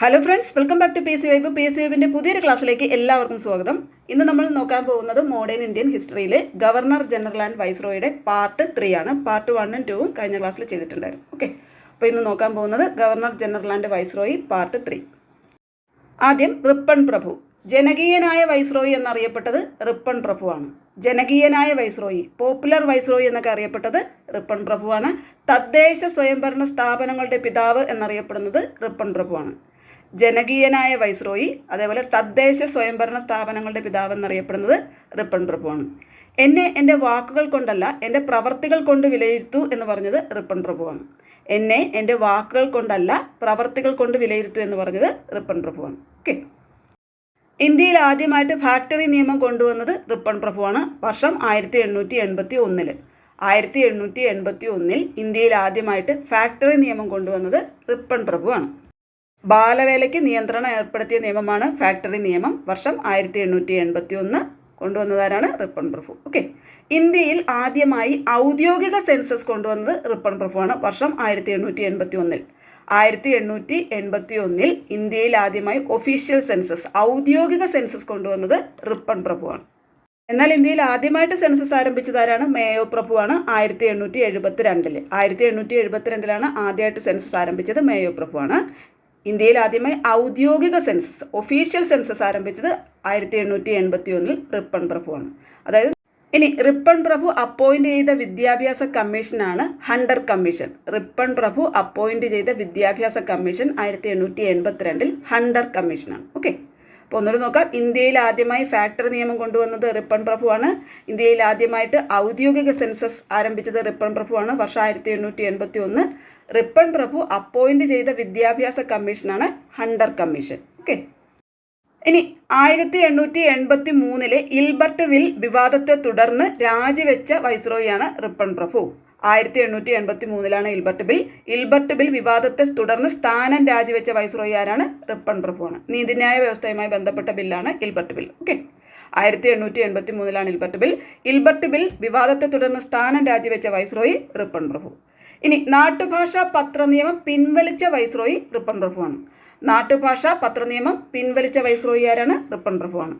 Hello friends welcome back to P C vibe P C വൈബിന്റെ പുതിയൊരു ക്ലാസ്സിലേക്ക് എല്ലാവർക്കും സ്വാഗതം. ഇന്ന് നമ്മൾ നോക്കാൻ പോകുന്നത് മോഡേൺ ഇന്ത്യൻ ഹിസ്റ്ററിയിലെ ഗവർണർ ജനറൽ ആൻഡ് വൈസ്രോയുടെ പാർട്ട് ത്രീ ആണ്. പാർട്ട് വണ്ണും ടൂവും കഴിഞ്ഞ ക്ലാസ്സിൽ ചെയ്തിട്ടുണ്ടായിരുന്നു. ഓക്കെ അപ്പോൾ ഇന്ന് നോക്കാൻ പോകുന്നത് governor general and viceroy part three ആദ്യം റിപ്പൺ പ്രഭു. ജനകീയനായ വൈസ്രോയി എന്നറിയപ്പെട്ടത് റിപ്പൺ പ്രഭുവാണ്. ജനകീയനായ വൈസ്രോയി പോപ്പുലർ വൈസ്രോയി എന്നൊക്കെ അറിയപ്പെട്ടത് റിപ്പൺ പ്രഭുവാണ്. തദ്ദേശ സ്വയംഭരണ സ്ഥാപനങ്ങളുടെ പിതാവ് എന്നറിയപ്പെടുന്നത് റിപ്പൺ പ്രഭുവാണ്. ജനകീയനായ വൈസ്രോയി അതേപോലെ തദ്ദേശ സ്വയംഭരണ സ്ഥാപനങ്ങളുടെ പിതാവ് എന്നറിയപ്പെടുന്നത് റിപ്പൺ പ്രഭുവാണ്. എന്നെ എന്റെ വാക്കുകൾ കൊണ്ടല്ല എന്റെ പ്രവർത്തികൾ കൊണ്ട് വിലയിരുത്തൂ എന്ന് പറഞ്ഞത് റിപ്പൺ പ്രഭുവാണ്. എന്നെ എന്റെ വാക്കുകൾ കൊണ്ടല്ല പ്രവർത്തികൾ കൊണ്ട് വിലയിരുത്തൂ എന്ന് പറഞ്ഞത് റിപ്പൺ പ്രഭുവാണ്. ഓക്കെ. ഇന്ത്യയിൽ ആദ്യമായിട്ട് ഫാക്ടറി നിയമം കൊണ്ടുവന്നത് റിപ്പൺ പ്രഭുവാണ്. വർഷം ആയിരത്തി എണ്ണൂറ്റി എൺപത്തി ഒന്നിൽ ആയിരത്തി എണ്ണൂറ്റി എൺപത്തി ഒന്നിൽ ഇന്ത്യയിൽ ആദ്യമായിട്ട് ഫാക്ടറി നിയമം കൊണ്ടുവന്നത് റിപ്പൺ പ്രഭുവാണ്. ബാലവേലയ്ക്ക് നിയന്ത്രണം ഏർപ്പെടുത്തിയ നിയമമാണ് ഫാക്ടറി നിയമം. വർഷം ആയിരത്തി എണ്ണൂറ്റി എൺപത്തി ഒന്ന് കൊണ്ടുവന്നതാരാണ് റിപ്പൺ പ്രഭു. ഓക്കെ. ഇന്ത്യയിൽ ആദ്യമായി ഔദ്യോഗിക സെൻസസ് കൊണ്ടുവന്നത് റിപ്പൺ പ്രഭു ആണ് വർഷം ആയിരത്തി എണ്ണൂറ്റി എൺപത്തി ഒന്നിൽ ആയിരത്തി എണ്ണൂറ്റി എൺപത്തി ഒന്നിൽ ഇന്ത്യയിൽ ആദ്യമായി ഒഫീഷ്യൽ സെൻസസ് ഔദ്യോഗിക സെൻസസ് കൊണ്ടുവന്നത് റിപ്പൺ പ്രഭുവാണ്. എന്നാൽ ഇന്ത്യയിൽ ആദ്യമായിട്ട് സെൻസസ് ആരംഭിച്ചതാരാണ് മേയോ പ്രഭുവാണ്. ആയിരത്തി എണ്ണൂറ്റി എഴുപത്തി രണ്ടിൽ ആയിരത്തി എണ്ണൂറ്റി എഴുപത്തിരണ്ടിലാണ് ആദ്യമായിട്ട് സെൻസസ് ആരംഭിച്ചത് മേയോ പ്രഭുവാണ്. ഇന്ത്യയിൽ ആദ്യമായി ഔദ്യോഗിക സെൻസസ് ഒഫീഷ്യൽ സെൻസസ് ആരംഭിച്ചത് ആയിരത്തി എണ്ണൂറ്റി എൺപത്തി ഒന്നിൽ റിപ്പൺ പ്രഭുവാണ്. അതായത് ഇനി റിപ്പൺ പ്രഭു അപ്പോയിന്റ് ചെയ്ത വിദ്യാഭ്യാസ കമ്മീഷനാണ് ഹണ്ടർ കമ്മീഷൻ. റിപ്പൺ പ്രഭു അപ്പോയിന്റ് ചെയ്ത വിദ്യാഭ്യാസ കമ്മീഷൻ ആയിരത്തി എണ്ണൂറ്റി എൺപത്തിരണ്ടിൽ ഹണ്ടർ കമ്മീഷനാണ്. ഓക്കെ. അപ്പോൾ ഒന്നുകൂടി നോക്കാം. ഇന്ത്യയിൽ ആദ്യമായി ഫാക്ടറി നിയമം കൊണ്ടുവന്നത് റിപ്പൺ പ്രഭുവാണ്. ഇന്ത്യയിൽ ആദ്യമായിട്ട് ഔദ്യോഗിക സെൻസസ് ആരംഭിച്ചത് റിപ്പൺ പ്രഭുവാണ്. വർഷം ആയിരത്തി എണ്ണൂറ്റി എൺപത്തി ഒന്ന് റിപ്പൺ പ്രഭു അപ്പോയിന്റ് ചെയ്ത വിദ്യാഭ്യാസ കമ്മീഷനാണ് ഹണ്ടർ കമ്മീഷൻ. ഓക്കെ? ഇനി ആയിരത്തി എണ്ണൂറ്റി എൺപത്തി മൂന്നിലെ ഇൽബർട്ട് വിൽ വിവാദത്തെ തുടർന്ന് രാജിവെച്ച വൈസ്രോയിയാണ് റിപ്പൺ പ്രഭു. ആയിരത്തി എണ്ണൂറ്റി എൺപത്തി മൂന്നിലാണ് ഇൽബർട്ട് ബിൽ. ഇൽബർട്ട് ബിൽ വിവാദത്തെ തുടർന്ന് സ്ഥാനം രാജിവെച്ച വൈസ്രോയി ആരാണ്? റിപ്പൺ പ്രഭുവാണ്. നീതിന്യായ വ്യവസ്ഥയുമായി ബന്ധപ്പെട്ട ബില്ലാണ് ഇൽബർട്ട് ബിൽ. ഓക്കെ? ആയിരത്തി എണ്ണൂറ്റി എൺപത്തി മൂന്നിലാണ് ഇൽബർട്ട് ബിൽ. ഇൽബർട്ട് ബിൽ വിവാദത്തെ തുടർന്ന് സ്ഥാനം രാജിവെച്ച വൈസ്രോയി റിപ്പൺ പ്രഭു. ഇനി നാട്ടുഭാഷാ പത്രനിയമം പിൻവലിച്ച വൈസ്രോയി റിപ്പൺ പ്രഭുവാണ്. നാട്ടുഭാഷാ പത്രനിയമം പിൻവലിച്ച വൈസ്രോയി ആരാണ്? റിപ്പൺ പ്രഭുവാണ്.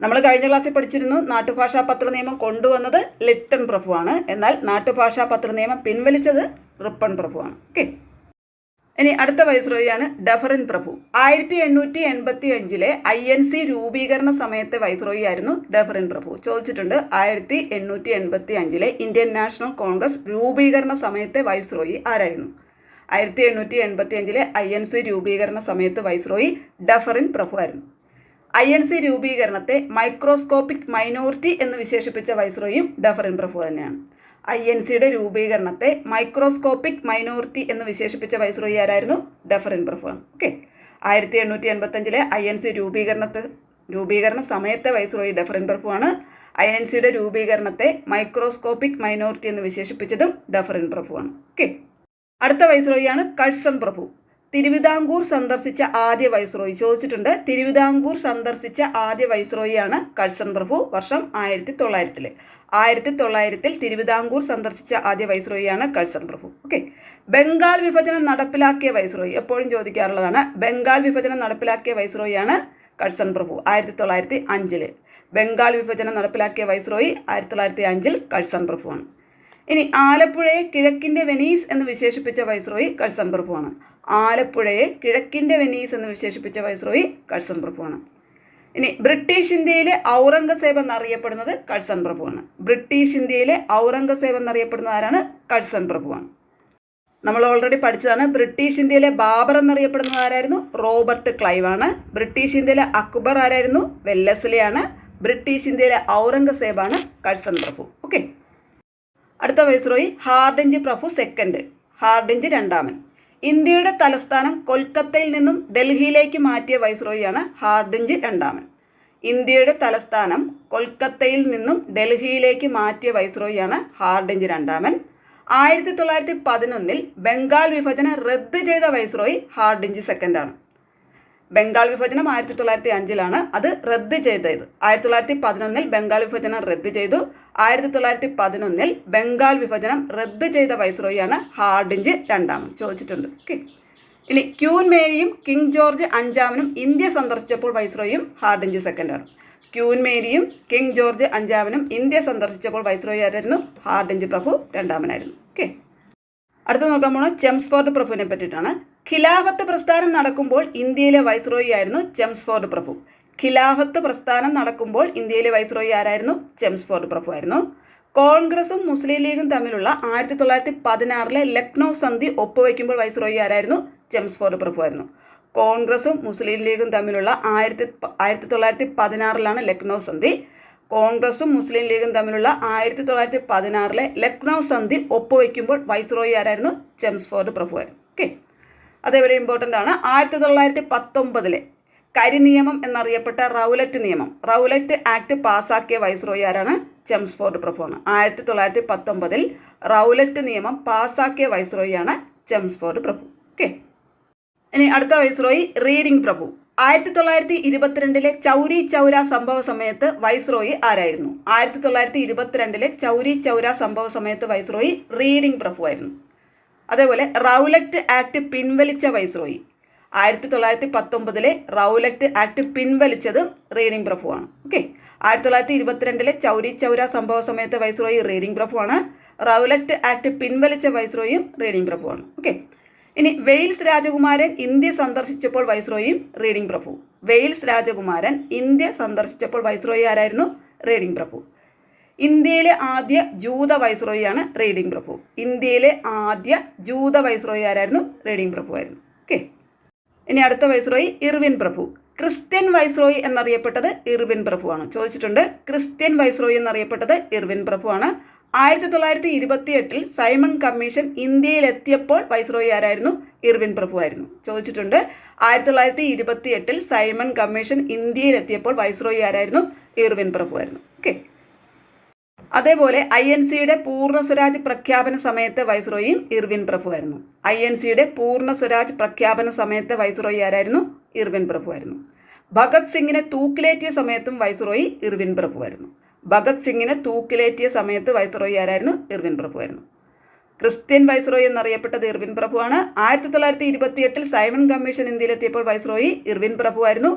നമ്മൾ കഴിഞ്ഞ ക്ലാസ്സിൽ പഠിച്ചിരുന്നു നാട്ടുഭാഷാ പത്രനിയമം കൊണ്ടുവന്നത് ലിട്ടൺ പ്രഭുവാണ്. എന്നാൽ നാട്ടുഭാഷാ പത്രനിയമം പിൻവലിച്ചത് റിപ്പൺ പ്രഭുവാണ്. ഓക്കെ. ഇനി അടുത്ത വൈസ്രോയിയാണ് ഡഫറിൻ പ്രഭു. ആയിരത്തി എണ്ണൂറ്റി എൺപത്തി അഞ്ചിലെ ഐ എൻ സി രൂപീകരണ സമയത്തെ വൈസ്രോയി ആയിരുന്നു ഡഫറിൻ പ്രഭു. ചോദിച്ചിട്ടുണ്ട് ആയിരത്തി എണ്ണൂറ്റി എൺപത്തി അഞ്ചിലെ ഇന്ത്യൻ നാഷണൽ കോൺഗ്രസ് രൂപീകരണ സമയത്തെ വൈസ്രോയി ആരായിരുന്നു? ആയിരത്തി എണ്ണൂറ്റി എൺപത്തി അഞ്ചിലെ ഐ എൻ സി രൂപീകരണ സമയത്ത് വൈസ്രോയി ഡഫറിൻ പ്രഭു ആയിരുന്നു ഐ എൻ സി രൂപീകരണത്തെ മൈക്രോസ്കോപ്പിക് മൈനോറിറ്റി എന്ന് വിശേഷിപ്പിച്ച വൈസ്രോയും ഡഫറിൻ പ്രഭു തന്നെയാണ്. ഐ എൻ സിയുടെ രൂപീകരണത്തെ മൈക്രോസ്കോപ്പിക് മൈനോറിറ്റി എന്ന് വിശേഷിപ്പിച്ച വൈസ്രോയി ആരായിരുന്നു? ഡെഫറിൻ പ്രഭുവാണ്. ഓക്കെ. ആയിരത്തി എണ്ണൂറ്റി എൺപത്തഞ്ചിലെ ഐ എൻ സി രൂപീകരണത്തെ രൂപീകരണ സമയത്തെ വൈസ്രോയി ഡെഫറിൻ പ്രഭുവാണ്. ഐ എൻ സിയുടെ രൂപീകരണത്തെ മൈക്രോസ്കോപ്പിക് മൈനോറിറ്റി എന്ന് വിശേഷിപ്പിച്ചതും ഡെഫറിൻ പ്രഭുവാണ്. ഓക്കെ. അടുത്ത വൈസ്രോയിയാണ് കഴ്സൺ പ്രഭു. തിരുവിതാംകൂർ സന്ദർശിച്ച ആദ്യ വൈസ്രോയി. ചോദിച്ചിട്ടുണ്ട് തിരുവിതാംകൂർ സന്ദർശിച്ച ആദ്യ വൈസ്രോയിയാണ് കഴ്സൺ പ്രഭു വർഷം ആയിരത്തി തൊള്ളായിരത്തിൽ ആയിരത്തി തൊള്ളായിരത്തിൽ തിരുവിതാംകൂർ സന്ദർശിച്ച ആദ്യ വൈസ്രോയിയാണ് കഴ്സൺ പ്രഭു. ഓക്കെ. ബംഗാൾ വിഭജനം നടപ്പിലാക്കിയ വൈസ്രോയി എപ്പോഴും ചോദിക്കാറുള്ളതാണ് ബംഗാൾ വിഭജനം നടപ്പിലാക്കിയ വൈസ്രോയിയാണ് കഴ്സൺ പ്രഭു ആയിരത്തി തൊള്ളായിരത്തി അഞ്ചിൽ ബംഗാൾ വിഭജനം നടപ്പിലാക്കിയ വൈസ്രോയി ആയിരത്തി തൊള്ളായിരത്തി അഞ്ചിൽ കഴ്സൺ പ്രഭുവാണ്. ഇനി ആലപ്പുഴയെ കിഴക്കിന്റെ വെനീസ് എന്ന് വിശേഷിപ്പിച്ച വൈസ്രോയി കഴ്സൺ പ്രഭുവാണ്. ആലപ്പുഴയെ കിഴക്കിന്റെ വെനീസ് എന്ന് വിശേഷിപ്പിച്ച വൈസ്രോയി കഴ്സൺ പ്രഭുവാണ് ഇനി ബ്രിട്ടീഷ് ഇന്ത്യയിലെ ഔറംഗസേബ് എന്നറിയപ്പെടുന്നത് കഴ്സൺ പ്രഭുവാണ് ബ്രിട്ടീഷ് ഇന്ത്യയിലെ ഔറംഗസേബ് എന്നറിയപ്പെടുന്ന ആരാണ്? കഴ്സൺ പ്രഭുവാണ് നമ്മൾ ഓൾറെഡി പഠിച്ചതാണ്. ബ്രിട്ടീഷ് ഇന്ത്യയിലെ ബാബർ എന്നറിയപ്പെടുന്നത് ആരായിരുന്നു? റോബർട്ട് ക്ലൈവ് ആണ് ബ്രിട്ടീഷ് ഇന്ത്യയിലെ അക്ബർ ആരായിരുന്നു? വെല്ലസ്ലിയാണ്. ബ്രിട്ടീഷ് ഇന്ത്യയിലെ ഔറംഗസേബ് ആണ് കഴ്സൺ പ്രഭു ഓക്കെ അടുത്ത വൈസ്രോയി ഹാർഡിഞ്ച് പ്രഭു സെക്കൻഡ് ഹാർഡിഞ്ച് രണ്ടാമൻ. ഇന്ത്യയുടെ തലസ്ഥാനം കൊൽക്കത്തയിൽ നിന്നും ഡൽഹിയിലേക്ക് മാറ്റിയ വൈസ്രോയിയാണ് ഹാർഡിഞ്ച് രണ്ടാമൻ. ഇന്ത്യയുടെ തലസ്ഥാനം കൊൽക്കത്തയിൽ നിന്നും ഡൽഹിയിലേക്ക് മാറ്റിയ വൈസ്രോയിയാണ് ഹാർഡിഞ്ച് രണ്ടാമൻ. ആയിരത്തി തൊള്ളായിരത്തി പതിനൊന്നിൽ ബംഗാൾ വിഭജനം റദ്ദ് ചെയ്ത വൈസ്രോയി ഹാർഡിഞ്ച് സെക്കൻഡാണ്. ബംഗാൾ വിഭജനം ആയിരത്തി തൊള്ളായിരത്തി അഞ്ചിലാണ് അത് റദ്ദ് ചെയ്തത്. ആയിരത്തി തൊള്ളായിരത്തി പതിനൊന്നിൽ ബംഗാൾ വിഭജനം റദ്ദ് ചെയ്തു. ആയിരത്തി തൊള്ളായിരത്തി പതിനൊന്നിൽ ബംഗാൾ വിഭജനം റദ്ദ് ചെയ്ത വൈസ്രോയിയാണ് ഹാർഡിഞ്ച് രണ്ടാമൻ. ചോദിച്ചിട്ടുണ്ട്. ഓക്കെ. ഇനി ക്യൂൻ മേരിയും കിങ് ജോർജ് അഞ്ചാമനും ഇന്ത്യ സന്ദർശിച്ചപ്പോൾ വൈസ്രോയും ഹാർഡിഞ്ച് സെക്കൻഡാണ്. ക്യൂൻ മേരിയും കിങ് ജോർജ് അഞ്ചാമനും ഇന്ത്യ സന്ദർശിച്ചപ്പോൾ വൈസ്രോയി ആരായിരുന്നു? ഹാർഡിഞ്ച് പ്രഭു രണ്ടാമനായിരുന്നു. ഓക്കെ. അടുത്ത നോക്കാൻ പോണത് ചെംസ്ഫോർഡ് പ്രഭുവിനെ പറ്റിയിട്ടാണ്. ഖിലാഫത്ത് പ്രസ്ഥാനം നടക്കുമ്പോൾ ഇന്ത്യയിലെ വൈസ്രോയി ആയിരുന്നു ചെംസ്ഫോർഡ് പ്രഭു. ഖിലാഫത്ത് പ്രസ്ഥാനം നടക്കുമ്പോൾ ഇന്ത്യയിലെ വൈസ്രോയി ആരായിരുന്നു? ചെംസ്ഫോർഡ് പ്രഭു ആയിരുന്നു. കോൺഗ്രസും മുസ്ലിം ലീഗും തമ്മിലുള്ള ആയിരത്തി തൊള്ളായിരത്തി പതിനാറിലെ ലക്നൗ സന്ധി ഒപ്പുവെക്കുമ്പോൾ വൈസ്രോയി ആരായിരുന്നു? ചെംസ്ഫോർഡ് പ്രഭു ആയിരുന്നു. കോൺഗ്രസും മുസ്ലിം ലീഗും തമ്മിലുള്ള ആയിരത്തി ആയിരത്തി തൊള്ളായിരത്തി പതിനാറിലാണ് ലക്നൗ സന്ധി. കോൺഗ്രസും മുസ്ലിം ലീഗും തമ്മിലുള്ള ആയിരത്തി തൊള്ളായിരത്തി പതിനാറിലെ ലക്നൗ സന്ധി ഒപ്പുവെക്കുമ്പോൾ വൈസ്രോയി ആരായിരുന്നു? ചെംസ്ഫോർഡ് പ്രഭു ആയിരുന്നു. ഓക്കെ. അതേപോലെ ഇമ്പോർട്ടന്റ് ആണ്. ആയിരത്തി തൊള്ളായിരത്തി പത്തൊമ്പതിലെ കരിനിയമം എന്നറിയപ്പെട്ട റൗലറ്റ് നിയമം. റൗലറ്റ് ആക്ട് പാസാക്കിയ വൈസ്രോയി ആരാണ്? ചെംസ്ഫോർഡ് പ്രഭുവാണ്. ആയിരത്തി തൊള്ളായിരത്തി പത്തൊമ്പതിൽ റൗലറ്റ് നിയമം പാസാക്കിയ വൈസ്രോയിയാണ് ചെംസ്ഫോർഡ് പ്രഭു. ഓക്കെ. ഇനി അടുത്ത വൈസ്രോയി റീഡിംഗ് പ്രഭു. ആയിരത്തി തൊള്ളായിരത്തി ഇരുപത്തിരണ്ടിലെ ചൗരി ചൗര സംഭവ സമയത്ത് വൈസ്രോയി ആരായിരുന്നു? ആയിരത്തി തൊള്ളായിരത്തി ഇരുപത്തിരണ്ടിലെ ചൗരി ചൗര സംഭവ സമയത്ത് വൈസ്രോയി റീഡിംഗ് പ്രഭു ആയിരുന്നു അതേപോലെ റൗലറ്റ് ആക്ട് പിൻവലിച്ച വൈസ്രോയി. ആയിരത്തി തൊള്ളായിരത്തി പത്തൊമ്പതിലെ റൗലറ്റ് ആക്ട് പിൻവലിച്ചത് റീഡിംഗ് പ്രഭുവാണ്. ഓക്കെ? ആയിരത്തി തൊള്ളായിരത്തി ഇരുപത്തിരണ്ടിലെ ചൗരി ചൗര സംഭവ സമയത്ത് വൈസ്രോയി റീഡിംഗ് പ്രഭുവാണ്. റൗലറ്റ് ആക്ട് പിൻവലിച്ച വൈസ്രോയും റീഡിംഗ് പ്രഭുവാണ്. ഓക്കെ? ഇനി വെയിൽസ് രാജകുമാരൻ ഇന്ത്യ സന്ദർശിച്ചപ്പോൾ വൈസ്രോയും റീഡിംഗ് പ്രഭു. വെയിൽസ് രാജകുമാരൻ ഇന്ത്യ സന്ദർശിച്ചപ്പോൾ വൈസ്രോയി ആരായിരുന്നു? റീഡിംഗ് പ്രഭു. ഇന്ത്യയിലെ ആദ്യ ജൂത വൈസ്രോയിയാണ് റീഡിംഗ് പ്രഭു. ഇന്ത്യയിലെ ആദ്യ ജൂത വൈസ്രോയി ആരായിരുന്നു? റീഡിംഗ് പ്രഭു ആയിരുന്നു. ഓക്കെ? ഇനി അടുത്ത വൈസ്രോയി ഇർവിൻ പ്രഭു. ക്രിസ്ത്യൻ വൈസ്രോയി എന്നറിയപ്പെട്ടത് ഇർവിൻ പ്രഭുവാണ്. ചോദിച്ചിട്ടുണ്ട് ക്രിസ്ത്യൻ വൈസ്രോയി എന്നറിയപ്പെട്ടത് ഇർവിൻ പ്രഭുവാണ്. ആയിരത്തി തൊള്ളായിരത്തി ഇരുപത്തി എട്ടിൽ സൈമൺ കമ്മീഷൻ ഇന്ത്യയിലെത്തിയപ്പോൾ വൈസ്രോയി ആരായിരുന്നു? ഇർവിൻ പ്രഭു ആയിരുന്നു. ചോദിച്ചിട്ടുണ്ട് ആയിരത്തി തൊള്ളായിരത്തി ഇരുപത്തി എട്ടിൽ സൈമൺ കമ്മീഷൻ ഇന്ത്യയിലെത്തിയപ്പോൾ വൈസ്രോയി ആരായിരുന്നു? ഇർവിൻ പ്രഭു ആയിരുന്നു. ഓക്കെ അതേപോലെ ഐ എൻ സിയുടെ പൂർണ സ്വരാജ് പ്രഖ്യാപന സമയത്ത് വൈസ്രോയിയും ഇർവിൻ പ്രഭു ആയിരുന്നു. ഐ എൻ സിയുടെ പൂർണ സ്വരാജ് പ്രഖ്യാപന സമയത്ത് വൈസ്രോയി ആരായിരുന്നു? ഇർവിൻ പ്രഭു ആയിരുന്നു. ഭഗത് സിംഗിനെ തൂക്കിലേറ്റിയ സമയത്തും വൈസ്രോയി ഇർവിൻ പ്രഭു ആയിരുന്നു. ഭഗത് സിംഗിനെ തൂക്കിലേറ്റിയ സമയത്ത് വൈസ്രോയി ആരായിരുന്നു? ഇർവിൻ പ്രഭു ആയിരുന്നു. ക്രിസ്ത്യൻ വൈസ്രോയി എന്നറിയപ്പെട്ടത് ഇർവിൻ പ്രഭുവാണ്. ആയിരത്തി തൊള്ളായിരത്തി ഇരുപത്തിയെട്ടിൽ സൈമൺ കമ്മീഷൻ ഇന്ത്യയിലെത്തിയപ്പോൾ വൈസ്രോയി ഇർവിൻ പ്രഭു ആയിരുന്നു.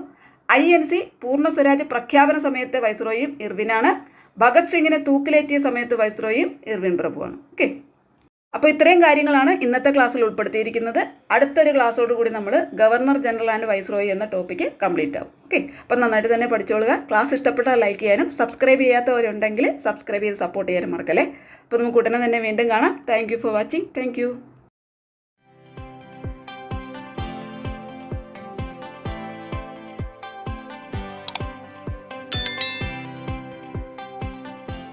ഐ എൻ സി പൂർണ സ്വരാജ് പ്രഖ്യാപന സമയത്തെ വൈസ്രോയും ഇർവിനാണ്. ഭഗത് സിംഗിനെ തൂക്കിലേറ്റിയ സമയത്ത് വൈസ്രോയും ഇർവിൻ പ്രഭുവാണ്. ഓക്കെ അപ്പോൾ ഇത്രയും കാര്യങ്ങളാണ് ഇന്നത്തെ ക്ലാസ്സിൽ ഉൾപ്പെടുത്തിയിരിക്കുന്നത്. അടുത്തൊരു ക്ലാസ്സോട് കൂടി നമ്മൾ ഗവർണർ ജനറൽ ആൻഡ് വൈസ്രോയി എന്ന ടോപ്പിക്ക് കംപ്ലീറ്റ് ആവും. ഓക്കെ അപ്പം നന്നായിട്ട് തന്നെ പഠിച്ചോളുക. ക്ലാസ് ഇഷ്ടപ്പെട്ടാൽ ലൈക്ക് ചെയ്യാനും സബ്സ്ക്രൈബ് ചെയ്യാത്തവരുണ്ടെങ്കിൽ സബ്സ്ക്രൈബ് ചെയ്ത് സപ്പോർട്ട് ചെയ്യാനും മറക്കല്ലേ? അപ്പോൾ നമുക്ക് ഉടനെ തന്നെ വീണ്ടും കാണാം. Thank for watching thank